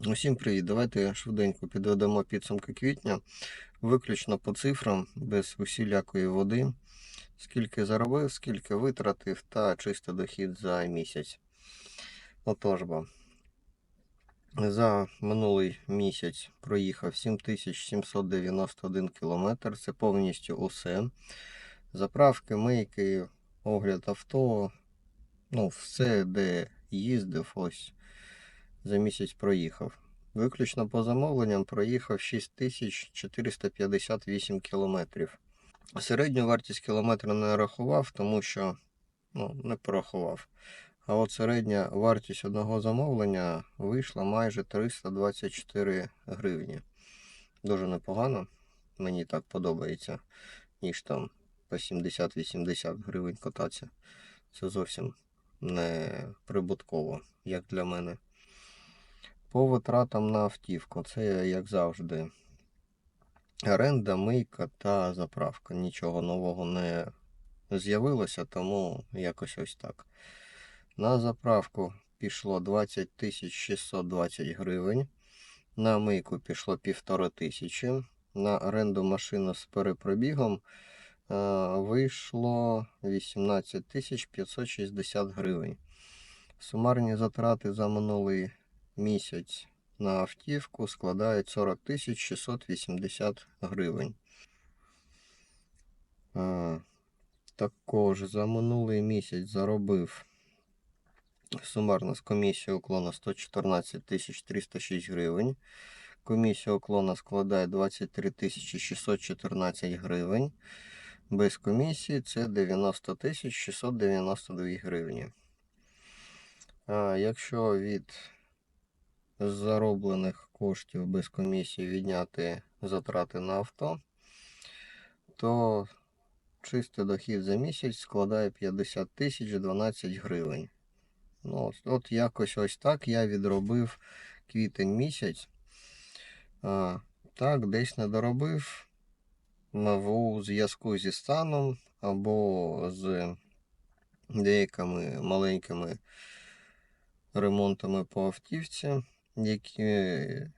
Усім привіт! Давайте швиденько підведемо підсумки квітня. Виключно по цифрам, без усілякої води. Скільки заробив, скільки витратив та чистий дохід за місяць. Отож бо. За минулий місяць проїхав 7791 км. Це повністю усе. Заправки, мийки, огляд авто. Ну, все, де їздив, ось за місяць проїхав. Виключно по замовленням проїхав 6458 кілометрів. Середню вартість кілометра не рахував, тому що ну, не порахував. А от середня вартість одного замовлення вийшла майже 324 гривні. Дуже непогано. Мені так подобається, ніж там по 70-80 гривень кататися. Це зовсім не прибутково, як для мене. По витратам на автівку, це як завжди. Оренда, мийка та заправка. Нічого нового не з'явилося, тому якось ось так. На заправку пішло 20 620 гривень. На мийку пішло 1500. На оренду машини з перепробігом е, вийшло 18 560 гривень. Сумарні затрати за минулий місяць на автівку складають 40 680 гривень. Також за минулий місяць заробив сумарно з комісії уклона 114 306 гривень. Комісія уклона складає 23 614 гривень. Без комісії це 90 692 гривні. А, якщо від зароблених коштів без комісії відняти затрати на авто, то чистий дохід за місяць складає 50 тисяч 12 гривень. Ну, от, от якось ось так я відробив квітень місяць. А, так, десь не доробив у зв'язку зі станом або з деякими маленькими ремонтами по автівці які.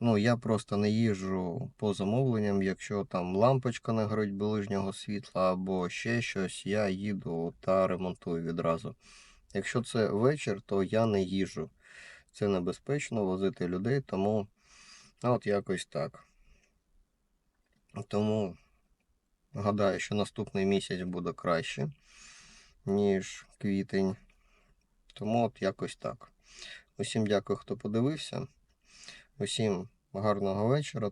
Ну, я просто не їжджу по замовленням, якщо там лампочка не горить ближнього світла або ще щось, я їду та ремонтую відразу. Якщо це вечір, то я не їжджу. Це небезпечно возити людей, тому от якось так. Тому гадаю, що наступний місяць буде краще, ніж квітень. Тому от якось так. Усім дякую, хто подивився. Усім гарного вечора